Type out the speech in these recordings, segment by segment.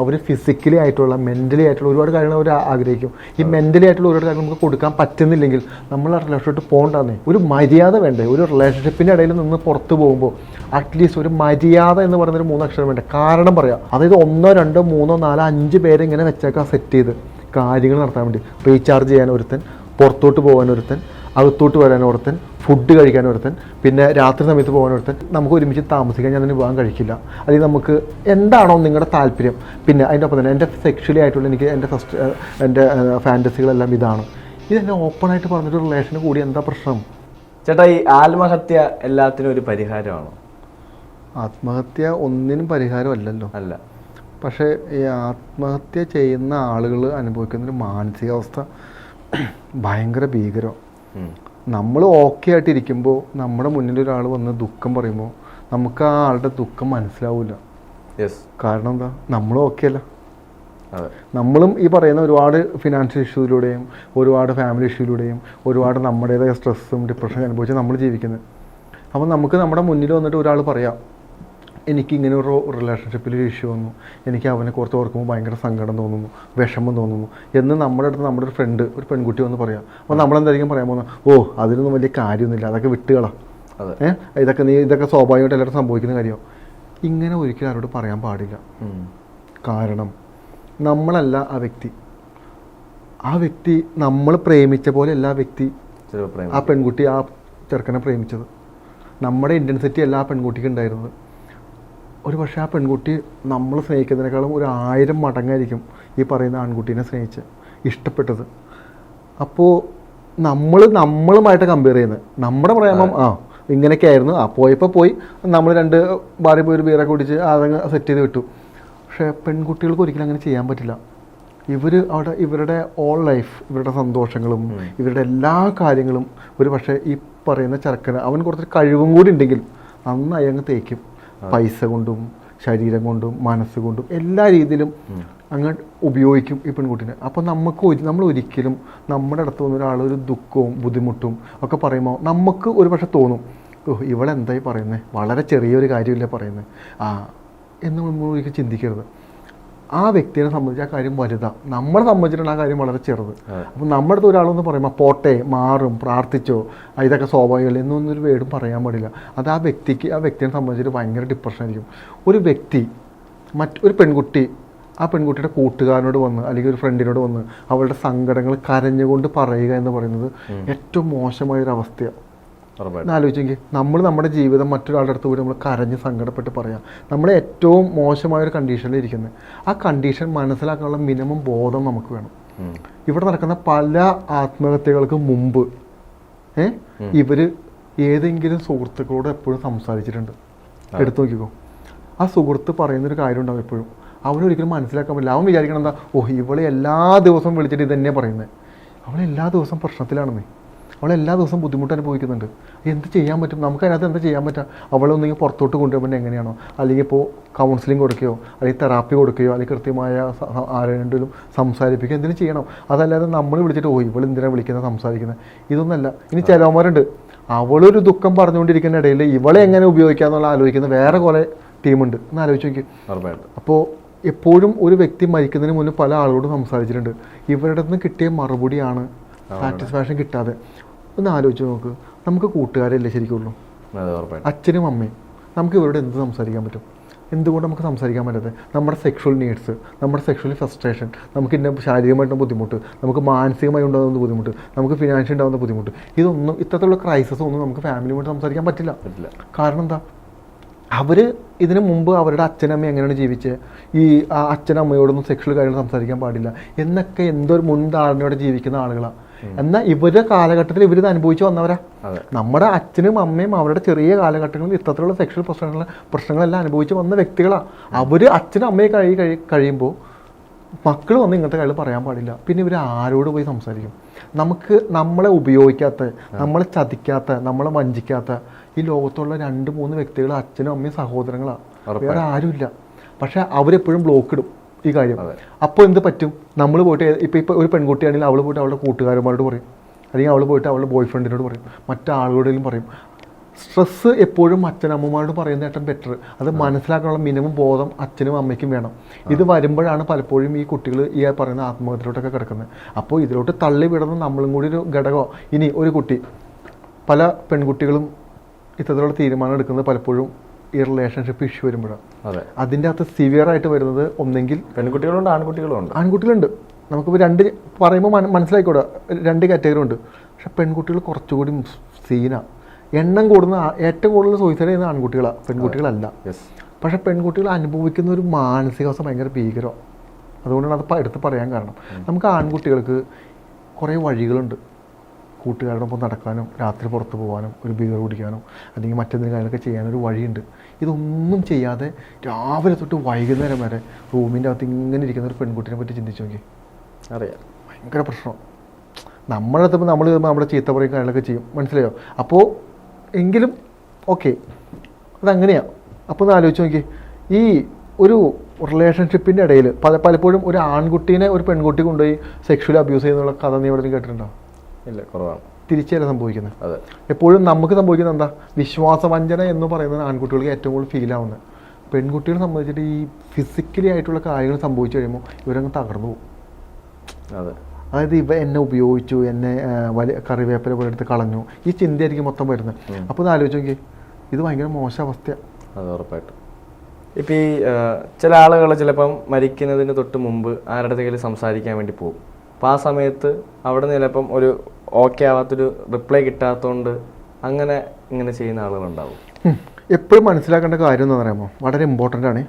അവർ physically ആയിട്ടുള്ള mentally ആയിട്ടുള്ള ഒരുപാട് കാര്യങ്ങൾ അവർ ആഗ്രഹിക്കും. ഈ മെന്റലി ആയിട്ടുള്ള ഒരുപാട് കാര്യങ്ങൾ നമുക്ക് കൊടുക്കാൻ പറ്റുന്നില്ലെങ്കിൽ നമ്മൾ ആ റിലേഷൻഷിപ്പ് പോകണ്ടെന്നേ ഒരു മര്യാദ വേണ്ടേ. ഒരു റിലേഷൻഷിപ്പിന്റെ ഇടയിൽ നിന്ന് പുറത്ത് പോകുമ്പോൾ അറ്റ്ലീസ്റ്റ് ഒരു മര്യാദ എന്ന് പറയുന്നൊരു മൂന്ന് അക്ഷരം വേണ്ടേ. കാരണം പറയാം. അതായത് ഒന്നോ രണ്ടോ മൂന്നോ നാലോ അഞ്ച് പേരെ ഇങ്ങനെ വെച്ചേക്കാൻ സെറ്റ് ചെയ്ത് കാര്യങ്ങൾ നടത്താൻ വേണ്ടി. റീചാർജ് ചെയ്യാൻ ഒരുത്തൻ പുറത്തോട്ട് പോകാൻ ഒരുത്തൻ അകത്തോട്ട് വരാൻ ഒരുത്തൻ ഫുഡ് കഴിക്കാൻ ഒരുത്തൻ പിന്നെ രാത്രി സമയത്ത് പോകാൻ ഒരുത്തൻ നമുക്ക് ഒരുമിച്ച് താമസിക്കാൻ ഞാൻ അതിന് പോകാൻ കഴിക്കില്ല. അല്ലെങ്കിൽ നമുക്ക് എന്താണോ നിങ്ങളുടെ താല്പര്യം. പിന്നെ അതിന്റെ ഒപ്പം തന്നെ എന്റെ സെക്ഷലി ആയിട്ടുള്ള എനിക്ക് എന്റെ ഫസ്റ്റ് എന്റെ ഫാന്റസികളെല്ലാം ഇതാണ്. ഇതെന്നെ ഓപ്പണായിട്ട് പറഞ്ഞൊരു റിലേഷന് കൂടി എന്താ പ്രശ്നം? ചേട്ടാ ഈ ആത്മഹത്യ എല്ലാത്തിനും ഒരു പരിഹാരമാണോ? ആത്മഹത്യ ഒന്നിനും പരിഹാരമല്ലല്ലോ. അല്ല. പക്ഷേ ഈ ആത്മഹത്യ ചെയ്യുന്ന ആളുകൾ അനുഭവിക്കുന്നൊരു മാനസികാവസ്ഥ ഭയങ്കര ഭീകരം. നമ്മൾ ഓക്കെ ആയിട്ടിരിക്കുമ്പോൾ നമ്മുടെ മുന്നിൽ ഒരാൾ വന്ന് ദുഃഖം പറയുമ്പോൾ നമുക്ക് ആ ആളുടെ ദുഃഖം മനസ്സിലാവില്ല യെസ് കാരണം എന്താ? നമ്മളും ഓക്കെ അല്ല. നമ്മളും ഈ പറയുന്ന ഒരുപാട് ഫിനാൻഷ്യൽ ഇഷ്യൂയിലൂടെയും ഒരുപാട് ഫാമിലി ഇഷ്യൂയിലൂടെയും ഒരുപാട് നമ്മുടേതായ സ്ട്രെസ്സും ഡിപ്രഷനും അനുഭവിച്ച് നമ്മൾ ജീവിക്കുന്നത്. അപ്പം നമുക്ക് നമ്മുടെ മുന്നിൽ വന്നിട്ട് ഒരാൾ പറയാം എനിക്ക് ഇങ്ങനെ ഒരു റിലേഷൻഷിപ്പിൽ ഒരു ഇഷ്യൂ വന്നു. എനിക്ക് അവനെ കുറച്ച് ഓർക്കുമ്പോൾ ഭയങ്കര സങ്കടം തോന്നുന്നു വിഷമം തോന്നുന്നു എന്ന് നമ്മുടെ അടുത്ത് നമ്മുടെ ഒരു ഫ്രണ്ട് ഒരു പെൺകുട്ടി വന്ന് പറയാം. അപ്പോൾ നമ്മളെന്തായിരിക്കും പറയാൻ പോകുന്നത് ഓ അതിനൊന്നും വലിയ കാര്യമൊന്നുമില്ല. അതൊക്കെ വിട്ടുകളാ. അതെ. ഏഹ് ഇതൊക്കെ നീ ഇതൊക്കെ സ്വാഭാവികമായിട്ട് എല്ലാവരും സംഭവിക്കുന്ന കാര്യം ഇങ്ങനെ ഒരിക്കലും ആരോട് പറയാൻ പാടില്ല. കാരണം നമ്മളല്ല ആ വ്യക്തി. ആ വ്യക്തി നമ്മൾ പ്രേമിച്ച പോലെ അല്ല ആ വ്യക്തി ആ പെൺകുട്ടി ആ ചെറുക്കനെ പ്രേമിച്ചത്. നമ്മുടെ ഇന്റൻസിറ്റി അല്ല ആ പെൺകുട്ടിക്ക് ഉണ്ടായിരുന്നത്. ഒരു പക്ഷേ ആ പെൺകുട്ടി നമ്മൾ സ്നേഹിക്കുന്നതിനേക്കാളും ഒരു ആയിരം മടങ്ങായിരിക്കും ഈ പറയുന്ന ആൺകുട്ടീനെ സ്നേഹിച്ച് ഇഷ്ടപ്പെട്ടത്. അപ്പോൾ നമ്മൾ നമ്മളുമായിട്ട് കമ്പയർ ചെയ്യുന്നത്. നമ്മുടെ പ്രേമം ആ. ഇങ്ങനെയൊക്കെ ആയിരുന്നു ആ പോയപ്പോൾ പോയി. നമ്മൾ രണ്ട് ബാറി പോയി ഒരു ബീറൊക്കെ കുടിച്ച് അതങ്ങ് സെറ്റ് ചെയ്ത് വിട്ടു. പക്ഷേ പെൺകുട്ടികൾക്ക് ഒരിക്കലും അങ്ങനെ ചെയ്യാൻ പറ്റില്ല. ഇവർ അവിടെ ഇവരുടെ ഓൾ ലൈഫ് ഇവരുടെ സന്തോഷങ്ങളും ഇവരുടെ എല്ലാ കാര്യങ്ങളും ഒരു പക്ഷേ ഈ പറയുന്ന ചെറുക്കന് അവൻ കുറച്ച് കഴിവും കൂടി ഉണ്ടെങ്കിൽ നന്നായി അങ്ങ് തേക്കും. പൈസ കൊണ്ടും ശരീരം കൊണ്ടും മനസ്സുകൊണ്ടും എല്ലാ രീതിയിലും അങ്ങ് ഉപയോഗിക്കും ഈ പെൺകുട്ടിനെ. അപ്പോൾ നമുക്ക് നമ്മൾ ഒരിക്കലും നമ്മുടെ അടുത്ത് വന്ന ഒരാൾ ഒരു ദുഃഖവും ബുദ്ധിമുട്ടും ഒക്കെ പറയുമ്പോൾ നമുക്ക് ഒരു പക്ഷെ തോന്നും ഓ ഇവളെന്തായി പറയുന്നത് വളരെ ചെറിയൊരു കാര്യമില്ലേ പറയുന്നത് ആ എന്ന് നമ്മൾ ഒരിക്കലും ചിന്തിക്കരുത്. ആ വ്യക്തിയെ സംബന്ധിച്ച് ആ കാര്യം വലുതാണ് നമ്മളെ സംബന്ധിച്ചിട്ടാണ് ആ കാര്യം വളരെ ചെറുത്. അപ്പം നമ്മുടെ അടുത്ത് ഒരാളൊന്ന് പറയുമ്പോൾ പോട്ടെ മാറും പ്രാർത്ഥിച്ചോ ഇതൊക്കെ സ്വാഭാവികമല്ല? എന്നൊന്നും ഒരു വേടും പറയാൻ പാടില്ല. അത് ആ വ്യക്തിക്ക് ആ വ്യക്തിയെ സംബന്ധിച്ചിട്ട് ഭയങ്കര ഡിപ്രഷൻ ആയിരിക്കും. ഒരു വ്യക്തി മറ്റൊരു പെൺകുട്ടി ആ പെൺകുട്ടിയുടെ കൂട്ടുകാരനോട് വന്ന് അല്ലെങ്കിൽ ഒരു ഫ്രണ്ടിനോട് വന്ന് അവളുടെ സങ്കടങ്ങൾ കരഞ്ഞുകൊണ്ട് പറയുക എന്ന് പറയുന്നത് ഏറ്റവും മോശമായൊരു അവസ്ഥയാണ് ആലോചിച്ചെങ്കിൽ നമ്മൾ നമ്മുടെ ജീവിതം മറ്റൊരാളുടെ അടുത്ത് പോയി നമ്മൾ കരഞ്ഞ് സങ്കടപ്പെട്ട് പറയാം. നമ്മൾ ഏറ്റവും മോശമായ ഒരു കണ്ടീഷനിൽ ഇരിക്കുന്നത് ആ കണ്ടീഷൻ മനസ്സിലാക്കാനുള്ള മിനിമം ബോധം നമുക്ക് വേണം. ഇവിടെ നടക്കുന്ന പല ആത്മഹത്യകൾക്ക് മുമ്പ് ഏ? ഇവർ ഏതെങ്കിലും സുഹൃത്തുക്കളോട് എപ്പോഴും സംസാരിച്ചിട്ടുണ്ട്. എടുത്തു നോക്കിക്കോ. ആ സുഹൃത്ത് പറയുന്നൊരു കാര്യം ഉണ്ടാവും എപ്പോഴും. അവനൊരിക്കലും മനസ്സിലാക്കാൻ പറ്റില്ല. അവൻ വിചാരിക്കണം എന്താ? ഓ ഇവളെ എല്ലാ ദിവസവും വിളിച്ചിട്ട് ഇതന്നെ പറയുന്നത് അവളെല്ലാ എല്ലാ ദിവസവും പ്രശ്നത്തിലാണെന്നേ. അവൾ എല്ലാ ദിവസവും ബുദ്ധിമുട്ട് അനുഭവിക്കുന്നുണ്ട്. എന്ത് ചെയ്യാൻ പറ്റും? നമുക്ക് അതിനകത്ത് എന്താ ചെയ്യാൻ പറ്റുക അവളൊന്നെങ്കിൽ പുറത്തോട്ട് കൊണ്ടുപോകുമ്പോൾ എങ്ങനെയാണോ? അല്ലെങ്കിൽ ഇപ്പോൾ കൗൺസിലിംഗ് കൊടുക്കുകയോ അല്ലെങ്കിൽ തെറാപ്പി കൊടുക്കുകയോ അല്ലെങ്കിൽ കൃത്യമായ ആരെങ്കിലും സംസാരിപ്പിക്കുകയോ എന്തിനും ചെയ്യണം. അതല്ലാതെ നമ്മൾ വിളിച്ചിട്ട് ഓ ഇവൾ എന്തിനാണ് വിളിക്കുന്നത് സംസാരിക്കുന്നത് ഇതൊന്നല്ല. ഇനി ചിലവന്മാരുണ്ട്. അവളൊരു ദുഃഖം പറഞ്ഞുകൊണ്ടിരിക്കുന്ന ഇടയിൽ ഇവളെ എങ്ങനെ ഉപയോഗിക്കാന്നുള്ള ആലോചിക്കുന്ന വേറെ കുറേ ടീമുണ്ട്. എന്ന് ആലോചിച്ച് നോക്കി. ഉറപ്പായിട്ടും. അപ്പോൾ എപ്പോഴും ഒരു വ്യക്തി മരിക്കുന്നതിന് മുന്നേ പല ആളുകളോട് സംസാരിച്ചിട്ടുണ്ട്. ഇവരുടെ നിന്ന് കിട്ടിയ മറുപടിയാണ് സാറ്റിസ്ഫാക്ഷൻ കിട്ടാതെ. ഒന്ന് ആലോചിച്ച് നോക്ക്. നമുക്ക് കൂട്ടുകാരല്ലേ ശരിക്കുള്ളൂ? അച്ഛനും അമ്മയും. നമുക്ക് ഇവരോട് എന്ത് സംസാരിക്കാൻ പറ്റും? എന്തുകൊണ്ട് നമുക്ക് സംസാരിക്കാൻ പറ്റാതെ നമ്മുടെ സെക്ഷൽ നീഡ്സ് നമ്മുടെ സെക്ഷൽ ഫ്രസ്ട്രേഷൻ നമുക്ക് ഇന്ന ശാരീരികമായിട്ടുള്ള ബുദ്ധിമുട്ട് നമുക്ക് മാനസികമായി ഉണ്ടാകുന്ന ബുദ്ധിമുട്ട് നമുക്ക് ഫിനാൻഷ്യൽ ഉണ്ടാകുന്ന ബുദ്ധിമുട്ട് ഇതൊന്നും ഇത്തരത്തിലുള്ള ക്രൈസിസ് ഒന്നും നമുക്ക് ഫാമിലിയുമായിട്ട് സംസാരിക്കാൻ പറ്റില്ല. പറ്റില്ല. കാരണം എന്താ? അവർ ഇതിനു മുമ്പ് അവരുടെ അച്ഛനമ്മ എങ്ങനെയാണ് ജീവിച്ചത് ഈ അച്ഛനമ്മയോടൊന്നും സെക്ഷൽ കാര്യങ്ങൾ സംസാരിക്കാൻ പാടില്ല. എന്നൊക്കെ എന്തൊരു മുൻധാരണയോടെ ജീവിക്കുന്ന ആളുകളാണ് എന്നാൽ ഇവരുടെ കാലഘട്ടത്തിൽ ഇവരിത് അനുഭവിച്ചു വന്നവരാ. നമ്മുടെ അച്ഛനും അമ്മയും അവരുടെ ചെറിയ കാലഘട്ടങ്ങളിൽ ഇത്തരത്തിലുള്ള സെക്ഷൽ പ്രശ്നങ്ങൾ പ്രശ്നങ്ങളെല്ലാം അനുഭവിച്ച് വന്ന വ്യക്തികളാണ് അവർ അച്ഛനും അമ്മയെ കഴി കഴി കഴിയുമ്പോൾ മക്കൾ വന്ന് ഇങ്ങനത്തെ കാര്യങ്ങൾ പറയാൻ പാടില്ല. പിന്നെ ഇവർ ആരോട് പോയി സംസാരിക്കും? നമുക്ക് നമ്മളെ ഉപയോഗിക്കാത്ത നമ്മളെ ചതിക്കാത്ത നമ്മളെ വഞ്ചിക്കാത്ത ഈ ലോകത്തുള്ള രണ്ട് മൂന്ന് വ്യക്തികൾ അച്ഛനും അമ്മയും സഹോദരങ്ങളാണ് വേറെ ആരുമില്ല. പക്ഷെ അവരെപ്പോഴും ബ്ലോക്ക് ഇടും. ഈ കാര്യം. അപ്പോൾ എന്ത് പറ്റും? നമ്മൾ പോയിട്ട് ഇപ്പം ഇപ്പോൾ ഒരു പെൺകുട്ടിയാണെങ്കിൽ അവൾ പോയിട്ട് അവളുടെ കൂട്ടുകാരന്മാരോട് പറയും. അല്ലെങ്കിൽ അവൾ പോയിട്ട് അവളുടെ ബോയ് ഫ്രണ്ടിനോട് പറയും. മറ്റാളുകളോടെങ്കിലും പറയും. സ്ട്രെസ്സ് എപ്പോഴും അച്ഛനമ്മമാരോട് പറയുന്ന ഏറ്റവും ബെറ്റർ അത് മനസ്സിലാക്കാനുള്ള മിനിമം ബോധം അച്ഛനും അമ്മയ്ക്കും വേണം. ഇത് വരുമ്പോഴാണ് പലപ്പോഴും ഈ കുട്ടികൾ ഈ പറയുന്ന ആത്മഹത്യയിലോട്ടൊക്കെ കിടക്കുന്നത്. അപ്പോൾ ഇതിലോട്ട് തള്ളി വിടുന്ന നമ്മളും കൂടി ഒരു ഘടകമോ ഇനി ഒരു കുട്ടി. പല പെൺകുട്ടികളും ഇത്തരത്തിലുള്ള തീരുമാനം എടുക്കുന്നത് പലപ്പോഴും ഈ റിലേഷൻഷിപ്പ് ഇഷ്യൂ വരുമ്പോഴാണ് അതെ. അതിന്റെ അകത്ത് സിവിയർ ആയിട്ട് വരുന്നത് ഒന്നെങ്കിൽ പെൺകുട്ടികളുണ്ട് ആൺകുട്ടികളുണ്ട്. ആൺകുട്ടികളുണ്ട്. നമുക്കിപ്പോൾ രണ്ട് പറയുമ്പോൾ മന മനസ്സിലായിക്കൂടാ. രണ്ട് കാറ്റഗറി ഉണ്ട്. പക്ഷെ പെൺകുട്ടികൾ കുറച്ചുകൂടി സീനാണ് എണ്ണം കൂടുന്ന ഏറ്റവും കൂടുതൽ സൂയിസൈഡ് ചെയ്യുന്ന ആൺകുട്ടികളാണ് പെൺകുട്ടികളല്ല. യെസ് പക്ഷെ പെൺകുട്ടികൾ അനുഭവിക്കുന്ന ഒരു മാനസികാവസ്ഥ ഭയങ്കര ഭീകരമാണ് അതുകൊണ്ടാണ് അത് എടുത്ത് പറയാൻ കാരണം. നമുക്ക് ആൺകുട്ടികൾക്ക് കുറേ വഴികളുണ്ട്. കൂട്ടുകാരുടെ ഒപ്പം നടക്കാനും രാത്രി പുറത്ത് പോകാനും ഒരു ബിയർ കുടിക്കാനോ അല്ലെങ്കിൽ മറ്റെന്തെങ്കിലും കാര്യങ്ങളൊക്കെ ചെയ്യാനൊരു വഴിയുണ്ട്. ഇതൊന്നും ചെയ്യാതെ രാവിലെ തൊട്ട് വൈകുന്നേരം വരെ റൂമിന്റെ അകത്ത് ഇങ്ങനെ ഇരിക്കുന്ന ഒരു പെൺകുട്ടിനെ പറ്റി ചിന്തിച്ചു നോക്കി അറിയാം. ഭയങ്കര പ്രശ്നം. നമ്മളെത്തുമ്പോൾ നമ്മൾ നമ്മുടെ ചീത്ത പറയും കാര്യങ്ങളൊക്കെ ചെയ്യും. മനസ്സിലായോ? അപ്പോൾ എങ്കിലും ഓക്കെ. അതങ്ങനെയാണ് അപ്പോൾ ഒന്ന് ആലോചിച്ച് നോക്കി ഈ ഒരു റിലേഷൻഷിപ്പിന്റെ ഇടയിൽ പല പലപ്പോഴും ഒരു ആൺകുട്ടീനെ ഒരു പെൺകുട്ടി കൊണ്ടുപോയി സെക്ഷുവലി അബ്യൂസ് ചെയ്യുന്നുള്ള കഥ നീ എവിടെ കേട്ടിട്ടുണ്ടോ? ഇല്ല കുറവാണ്. തിരിച്ചല്ല സംഭവിക്കുന്നത് അതെ. എപ്പോഴും നമുക്ക് സംഭവിക്കുന്നത് എന്താ? വിശ്വാസവഞ്ചന എന്ന് പറയുന്നത് ആൺകുട്ടികൾക്ക് ഏറ്റവും കൂടുതൽ ഫീൽ ആവുന്നത് പെൺകുട്ടികളെ സംബന്ധിച്ചിട്ട് ഈ ഫിസിക്കലി ആയിട്ടുള്ള കാര്യങ്ങൾ സംഭവിച്ചു കഴിയുമ്പോൾ ഇവരങ്ങ് തകർന്നു പോകും. അതെ. അതായത് ഇവ എന്നെ ഉപയോഗിച്ചു എന്നെ വലിയ കറിവേപ്പില പോലെ എടുത്ത് കളഞ്ഞു. ഈ ചിന്തയായിരിക്കും മൊത്തം വരുന്നത് അപ്പോൾ ഇത് ആലോചിച്ച് നോക്കി ഇത് ഭയങ്കര മോശ അവസ്ഥയാണ് അത് ഉറപ്പായിട്ടും. ഇപ്പം ഈ ചില ആളുകൾ ചിലപ്പം മരിക്കുന്നതിന് തൊട്ട് മുമ്പ് ആരുടെ അടുത്തെങ്കിലും സംസാരിക്കാൻ വേണ്ടി പോകും. അപ്പോൾ ആ സമയത്ത് അവിടെ നിന്ന് ചിലപ്പം ഒരു ഓക്കെ ആവാത്തൊരു റിപ്ലൈ കിട്ടാത്തതുകൊണ്ട് അങ്ങനെ ഇങ്ങനെ ചെയ്യുന്ന ആളുകളുണ്ടാവും. എപ്പോഴും മനസ്സിലാക്കേണ്ട കാര്യം എന്ന് പറയുമ്പോൾ വളരെ ഇമ്പോർട്ടന്റ് ആണ്.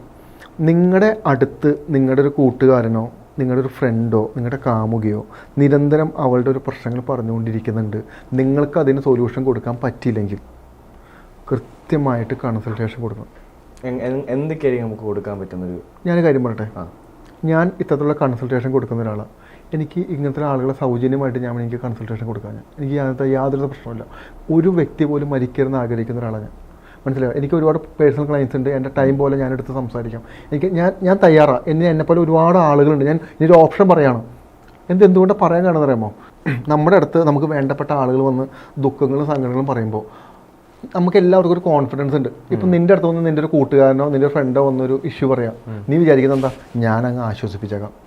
നിങ്ങളുടെ അടുത്ത് നിങ്ങളുടെ ഒരു കൂട്ടുകാരനോ നിങ്ങളുടെ ഒരു ഫ്രണ്ടോ നിങ്ങളുടെ കാമുകയോ നിരന്തരം അവളുടെ ഒരു പ്രശ്നങ്ങൾ പറഞ്ഞുകൊണ്ടിരിക്കുന്നുണ്ട്. നിങ്ങൾക്ക് അതിന് സൊല്യൂഷൻ കൊടുക്കാൻ പറ്റിയില്ലെങ്കിൽ കൃത്യമായിട്ട് കൺസൾട്ടേഷൻ കൊടുക്കണം. എന്തൊക്കെയായിരിക്കും നമുക്ക് കൊടുക്കാൻ പറ്റുന്നൊരു ഞാൻ കാര്യം പറയട്ടെ? ഞാൻ ഇത്തരത്തിലുള്ള കൺസൾട്ടേഷൻ കൊടുക്കുന്ന ഒരാളാണ് എനിക്ക് ഇങ്ങനത്തെ ആളുകളെ സൗജന്യമായിട്ട് ഞാൻ എനിക്ക് കൺസൾട്ടേഷൻ കൊടുക്കാൻ ഞാൻ. എനിക്ക് യാതൊരു യാതൊരു പ്രശ്നമില്ല ഒരു വ്യക്തി പോലും മരിക്കരുതെന്ന് ആഗ്രഹിക്കുന്ന ഒരാളാണ് ഞാൻ. മനസ്സിലായോ? എനിക്ക് ഒരുപാട് പേഴ്സണൽ ക്ലയൻസ് ഉണ്ട്. എന്റെ ടൈം പോലെ ഞാൻ എടുത്ത് സംസാരിക്കാം. എനിക്ക് ഞാൻ ഞാൻ തയ്യാറാണ് എന്നെ എന്നെപ്പോലെ ഒരുപാട് ആളുകളുണ്ട്. ഞാൻ ഇനിയൊരു ഓപ്ഷൻ പറയാണ്. എന്ത് എന്തുകൊണ്ട് പറയാൻ കാണുന്നത് അറിയാമോ? നമ്മുടെ അടുത്ത് നമുക്ക് വേണ്ടപ്പെട്ട ആളുകൾ വന്ന് ദുഃഖങ്ങളും സങ്കടങ്ങളും പറയുമ്പോൾ നമുക്ക് എല്ലാവർക്കും ഒരു കോൺഫിഡൻസ് ഉണ്ട്. ഇപ്പം നിന്റെ അടുത്ത് വന്ന് നിന്റെ ഒരു കൂട്ടുകാരനോ നിന്റെ ഫ്രണ്ടോ വന്നൊരു ഇഷ്യൂ പറയാം. നീ വിചാരിക്കുന്നത് എന്താ ഞാൻ അങ്ങ് ആശ്വസിപ്പിച്ചേക്കാം.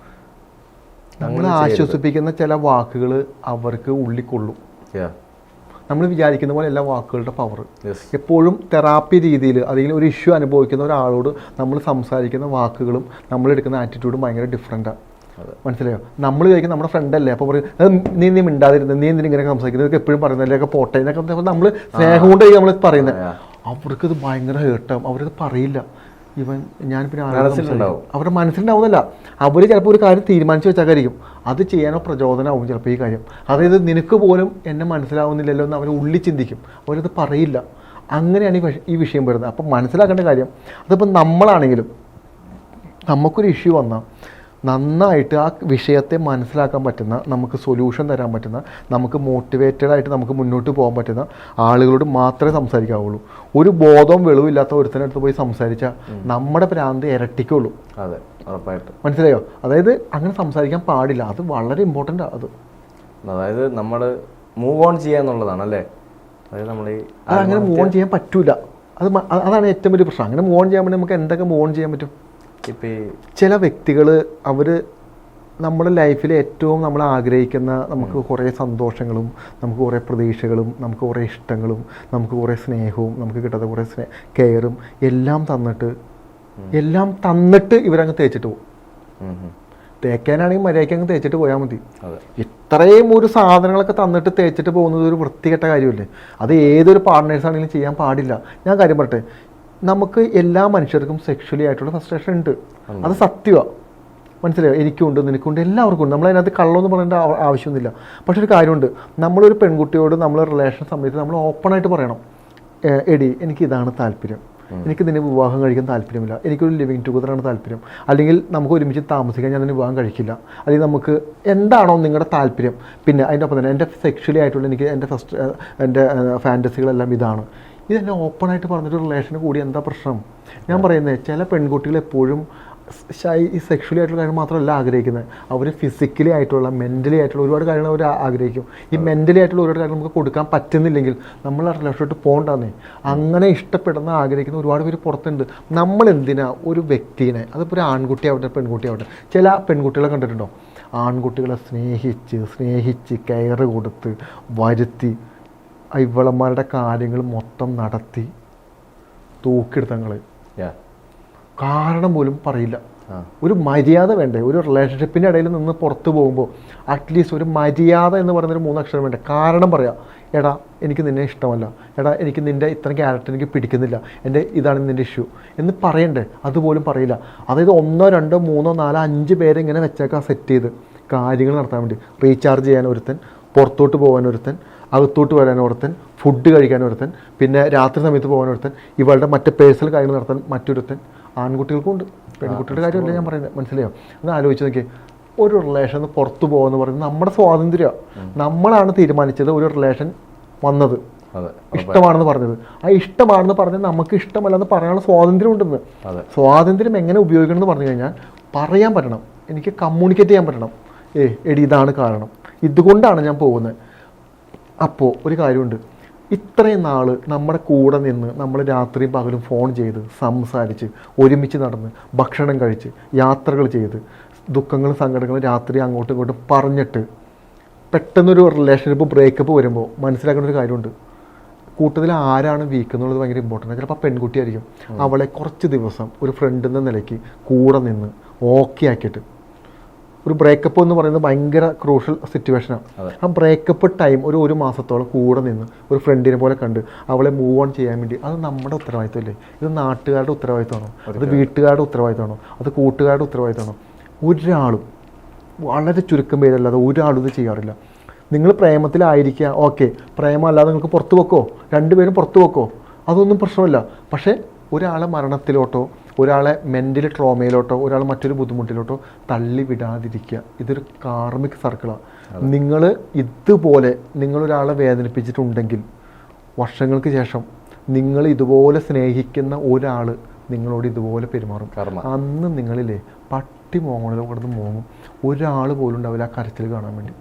നമ്മൾ ആശ്വസിപ്പിക്കുന്ന ചില വാക്കുകൾ അവർക്ക് ഉള്ളിക്കൊള്ളും. നമ്മൾ വിചാരിക്കുന്ന പോലെ എല്ലാ വാക്കുകളുടെ പവർ എപ്പോഴും തെറാപ്പി രീതിയിൽ അല്ലെങ്കിൽ ഒരു ഇഷ്യൂ അനുഭവിക്കുന്ന ഒരാളോട് നമ്മൾ സംസാരിക്കുന്ന വാക്കുകളും നമ്മൾ എടുക്കുന്ന ആറ്റിറ്റ്യൂഡും ഭയങ്കര ഡിഫറെന്റാണ് മനസ്സിലായോ? നമ്മൾ കഴിക്കുന്ന നമ്മുടെ ഫ്രണ്ട് അല്ലേ? അപ്പോൾ പറയും നീ നീ മിണ്ടാതിരുന്നത് നീ എന്തിനും ഇങ്ങനെ സംസാരിക്കുന്നത്? ഇതൊക്കെ എപ്പോഴും പറയുന്നതിലൊക്കെ പോട്ടെ എന്നൊക്കെ നമ്മൾ സ്നേഹം കൊണ്ട് നമ്മൾ പറയുന്നത് അവർക്കത് ഭയങ്കര ഹേർട്ടാകും അവരത് പറയില്ല. ഇവൻ ഞാൻ പിന്നെ? അവരുടെ മനസ്സിലുണ്ടാവുന്നല്ല അവർ ചിലപ്പോൾ ഒരു കാര്യം തീരുമാനിച്ചു വെച്ചായിരിക്കും. അത് ചെയ്യാനോ പ്രചോദനമാവും ചിലപ്പോൾ ഈ കാര്യം. അതായത് നിനക്ക് പോലും എന്നെ മനസ്സിലാവുന്നില്ലല്ലോ എന്ന് അവർ ഉള്ളി ചിന്തിക്കും. അവരത് പറയില്ല. അങ്ങനെയാണ് ഈ ഈ വിഷയം വരുന്നത്. അപ്പം മനസ്സിലാക്കേണ്ട കാര്യം അതിപ്പോൾ നമ്മളാണെങ്കിലും നമുക്കൊരു ഇഷ്യൂ വന്നാൽ നന്നായിട്ട് ആ വിഷയത്തെ മനസ്സിലാക്കാൻ പറ്റുന്ന നമുക്ക് സൊല്യൂഷൻ തരാൻ പറ്റുന്ന നമുക്ക് മോട്ടിവേറ്റഡ് ആയിട്ട് നമുക്ക് മുന്നോട്ട് പോകാൻ പറ്റുന്ന ആളുകളോട് മാത്രമേ സംസാരിക്കാവുള്ളൂ. ഒരു ബോധവും വെളിവില്ലാത്ത ഒരുത്തനടുത്ത് പോയി സംസാരിച്ചാൽ നമ്മുടെ പ്രാന്ത് ഇരട്ടിക്കുള്ളൂ. അതെ ഉറപ്പായിട്ടും. മനസ്സിലായോ? അതായത് അങ്ങനെ സംസാരിക്കാൻ പാടില്ല. അത് വളരെ ഇമ്പോർട്ടന്റ് അത്. അതായത് നമ്മൾ മൂവ് ഓൺ ചെയ്യാന്നുള്ളതാണ് അല്ലേ? അതായത് നമ്മൾ അങ്ങനെ മൂവ് ഓൺ ചെയ്യാൻ പറ്റൂല. അത് അതാണ് ഏറ്റവും വലിയ പ്രശ്നം. അങ്ങനെ മൂവ് ഓൺ ചെയ്യാൻ വേണ്ടി നമുക്ക് എന്തൊക്കെ മൂവ് ഓൺ ചെയ്യാൻ പറ്റും? ഇപ്പം ഈ ചില വ്യക്തികൾ അവർ നമ്മുടെ ലൈഫിൽ ഏറ്റവും നമ്മൾ ആഗ്രഹിക്കുന്ന നമുക്ക് കുറേ സന്തോഷങ്ങളും നമുക്ക് കുറേ പ്രതീക്ഷകളും നമുക്ക് കുറേ ഇഷ്ടങ്ങളും നമുക്ക് കുറേ സ്നേഹവും നമുക്ക് കിട്ടാത്ത കുറേ സ്നേ കെയറും എല്ലാം തന്നിട്ട് എല്ലാം തന്നിട്ട് ഇവരങ്ങ് തേച്ചിട്ട് പോകും. തേക്കാനാണെങ്കിൽ മര്യാദയ്ക്ക് അങ്ങ് തേച്ചിട്ട് പോയാൽ മതി. ഇത്രയും ഒരു സാധനങ്ങളൊക്കെ തന്നിട്ട് തേച്ചിട്ട് പോകുന്നത് ഒരു വൃത്തികെട്ട കാര്യമല്ലേ? അത് ഏതൊരു പാർട്ട്നേഴ്സ് ആണെങ്കിലും ചെയ്യാൻ പാടില്ല. ഞാൻ കാര്യം പറട്ടെ നമുക്ക് എല്ലാ മനുഷ്യർക്കും സെക്ഷലി ആയിട്ടുള്ള ഫ്രസ്ട്രേഷൻ ഉണ്ട്. അത് സത്യമാണ് മനസ്സിലായോ? എനിക്കുണ്ട് നിനക്കുണ്ട് എല്ലാവർക്കും ഉണ്ട് നമ്മളതിനകത്ത് കള്ളമെന്ന് പറയേണ്ട ആവശ്യമൊന്നുമില്ല. പക്ഷെ ഒരു കാര്യമുണ്ട്. നമ്മളൊരു പെൺകുട്ടിയോട് നമ്മൾ റിലേഷൻ സമയത്ത് നമ്മൾ ഓപ്പണായിട്ട് പറയണം. "ഏ, എടി എനിക്ക് ഇതാണ് താല്പര്യം. എനിക്ക് നിന്നെ വിവാഹം കഴിക്കാൻ താല്പര്യമില്ല. എനിക്കൊരു ലിവിങ് ടുഗദറാണ് താല്പര്യം. അല്ലെങ്കിൽ നമുക്ക് ഒരുമിച്ച് താമസിക്കാൻ ഞാൻ നിന്നെ വിവാഹം കഴിക്കില്ല. അല്ലെങ്കിൽ നമുക്ക് എന്താണോ നിങ്ങളുടെ താല്പര്യം. പിന്നെ അതിന്റെ ഒപ്പം തന്നെ എന്റെ സെക്ഷലി ആയിട്ടുള്ള എനിക്ക് എന്റെ ഫസ്റ്റ് എന്റെ ഫാന്റസികളെല്ലാം ഇതാണ്. ഇതെന്നെ ഓപ്പണായിട്ട് പറഞ്ഞിട്ട് റിലേഷന് കൂടി എന്താ പ്രശ്നം? ഞാൻ പറയുന്നത് ചില പെൺകുട്ടികൾ എപ്പോഴും ഈ സെക്ഷലി ആയിട്ടുള്ള കാര്യം മാത്രമല്ല ആഗ്രഹിക്കുന്നത്. അവർ ഫിസിക്കലി ആയിട്ടുള്ള മെന്റലി ആയിട്ടുള്ള ഒരുപാട് കാര്യങ്ങൾ അവർ ആഗ്രഹിക്കും. ഈ മെന്റലി ആയിട്ടുള്ള ഒരുപാട് കാര്യങ്ങൾ നമുക്ക് കൊടുക്കാൻ പറ്റുന്നില്ലെങ്കിൽ നമ്മൾ ആ റിലേഷനോട്ട് പോകണ്ടെന്നേ അങ്ങനെ ഇഷ്ടപ്പെടുന്ന ആഗ്രഹിക്കുന്ന ഒരുപാട് പേര് പുറത്തുണ്ട്. നമ്മൾ എന്തിനാ ഒരു വ്യക്തിനെ അതിപ്പോൾ ഒരു ആൺകുട്ടി ആവട്ടെ പെൺകുട്ടി ആവട്ടെ ചില പെൺകുട്ടികളെ കണ്ടിട്ടുണ്ടോ? ആൺകുട്ടികളെ സ്നേഹിച്ച് സ്നേഹിച്ച് കെയർ കൊടുത്ത് വരുത്തി ഇവളന്മാരുടെ കാര്യങ്ങൾ മൊത്തം നടത്തി തൂക്കിയെടുത്തങ്ങൾ കാരണം പോലും പറയില്ല. ഒരു മര്യാദ വേണ്ടേ? ഒരു റിലേഷൻഷിപ്പിന്റെ ഇടയിൽ നിന്ന് പുറത്തു പോകുമ്പോൾ അറ്റ്ലീസ്റ്റ് ഒരു മര്യാദ എന്ന് പറയുന്ന ഒരു മൂന്ന് മൂന്നക്ഷരം വേണ്ടേ? കാരണം പറയാം എടാ എനിക്ക് നിന്നെ ഇഷ്ടമല്ല. എടാ എനിക്ക് നിന്റെ ഇത്ര ക്യാരക്ടർ എനിക്ക് പിടിക്കുന്നില്ല. എന്റെ ഇതാണ് നിന്റെ ഇഷ്യൂ എന്ന് പറയണ്ടേ? അതുപോലും പറയില്ല. അതായത് ഒന്നോ രണ്ടോ മൂന്നോ നാലോ അഞ്ച് പേരെ ഇങ്ങനെ വെച്ചേക്കാം സെറ്റ് ചെയ്ത് കാര്യങ്ങൾ നടത്താൻ വേണ്ടി. റീചാർജ് ചെയ്യാൻ ഒരുത്തൻ പുറത്തോട്ട് പോകാൻ ഒരുത്തൻ അകത്തോട്ട് വരാൻ ഒരുത്തൻ ഫുഡ് കഴിക്കാൻ ഒരുത്തൻ പിന്നെ രാത്രി സമയത്ത് പോകാൻ ഒരുത്തൻ ഇവളുടെ മറ്റ് പേഴ്സണൽ കാര്യങ്ങൾ നടത്താൻ മറ്റൊരുത്തൻ ആൺകുട്ടികൾക്കും ഉണ്ട് പെൺകുട്ടികളുടെ കാര്യമല്ല ഞാൻ പറയുന്നത്? മനസ്സിലായോ? ഒന്ന് ആലോചിച്ച് നോക്കിയേ. ഒരു റിലേഷൻ പുറത്തു പോകുമെന്ന് പറയുന്നത് നമ്മുടെ സ്വാതന്ത്ര്യമാണ് നമ്മളാണ് തീരുമാനിച്ചത് ഒരു റിലേഷൻ വന്നത്. ഇഷ്ടമാണെന്ന് പറഞ്ഞത്. ആ ഇഷ്ടമാണെന്ന് പറഞ്ഞത് നമുക്ക് ഇഷ്ടമല്ല എന്ന് പറയാനുള്ള സ്വാതന്ത്ര്യം ഉണ്ടെന്ന് സ്വാതന്ത്ര്യം എങ്ങനെ ഉപയോഗിക്കണം എന്ന് പറഞ്ഞു കഴിഞ്ഞാൽ പറയാൻ പറ്റണം. എനിക്ക് കമ്മ്യൂണിക്കേറ്റ് ചെയ്യാൻ പറ്റണം. ഏ എടി ഇതാണ് കാരണം. ഇതുകൊണ്ടാണ് ഞാൻ പോകുന്നത്. അപ്പോൾ ഒരു കാര്യമുണ്ട്. ഇത്രയും നാൾ നമ്മുടെ കൂടെ നിന്ന് നമ്മൾ രാത്രിയും പകലും ഫോൺ ചെയ്ത് സംസാരിച്ച് ഒരുമിച്ച് നടന്ന് ഭക്ഷണം കഴിച്ച് യാത്രകൾ ചെയ്ത് ദുഃഖങ്ങളും സങ്കടങ്ങളും രാത്രി അങ്ങോട്ടും ഇങ്ങോട്ടും പറഞ്ഞിട്ട് പെട്ടെന്നൊരു റിലേഷൻഷിപ്പ് ബ്രേക്കപ്പ് വരുമ്പോൾ മനസ്സിലാക്കുന്ന ഒരു കാര്യമുണ്ട്. കൂട്ടത്തിൽ ആരാണ് വീക്ക് എന്നുള്ളത് ഭയങ്കര ഇമ്പോർട്ടന്റ് ചിലപ്പോൾ പെൺകുട്ടി പെൺകുട്ടിയായിരിക്കും അവളെ കുറച്ച് ദിവസം ഒരു ഫ്രണ്ട് എന്ന നിലയ്ക്ക് കൂടെ നിന്ന് ഓക്കെ ആക്കിയിട്ട് ഒരു ബ്രേക്കപ്പ് എന്ന് പറയുന്നത് ഭയങ്കര ക്രൂഷ്യൽ സിറ്റുവേഷനാണ്. ആ ബ്രേക്കപ്പ് ടൈം ഒരു ഒരു മാസത്തോളം കൂടെ നിന്ന് ഒരു ഫ്രണ്ടിനെ പോലെ കണ്ട് അവളെ മൂവ് ഓൺ ചെയ്യാൻ വേണ്ടി അത് നമ്മുടെ ഉത്തരവാദിത്വമല്ലേ? ഇത് നാട്ടുകാരുടെ ഉത്തരവാദിത്തമാണോ അത് വീട്ടുകാരുടെ ഉത്തരവാദിത്തമാണോ അത് കൂട്ടുകാരുടെ ഉത്തരവാദിത്തമാണോ ഒരാളും വളരെ ചുരുക്കം പേരല്ലാതെ ഒരാളും ഇത് ചെയ്യാറില്ല. നിങ്ങൾ പ്രേമത്തിലായിരിക്കുക ഓക്കെ പ്രേമമല്ലാതെ നിങ്ങൾക്ക് പുറത്ത് വെക്കോ? രണ്ടുപേരും പുറത്ത് വെക്കോ? അതൊന്നും പ്രശ്നമല്ല. പക്ഷേ ഒരാളെ മരണത്തിലോട്ടോ ഒരാളെ മെന്റൽ ട്രോമയിലോട്ടോ ഒരാൾ മറ്റൊരു ബുദ്ധിമുട്ടിലോട്ടോ തള്ളി വിടാതിരിക്കുക. ഇതൊരു കാർമിക് സർക്കിളാണ് നിങ്ങൾ ഇതുപോലെ നിങ്ങളൊരാളെ വേദനിപ്പിച്ചിട്ടുണ്ടെങ്കിൽ വർഷങ്ങൾക്ക് ശേഷം നിങ്ങൾ ഇതുപോലെ സ്നേഹിക്കുന്ന ഒരാൾ നിങ്ങളോട് ഇതുപോലെ പെരുമാറും. അന്ന് നിങ്ങളില്ലേ പട്ടി മോങ്ങണിലോ കിടന്ന് മോങ്ങും. ഒരാൾ പോലും ഉണ്ടാവില്ല ആ കരച്ചിൽ കാണാൻ വേണ്ടി.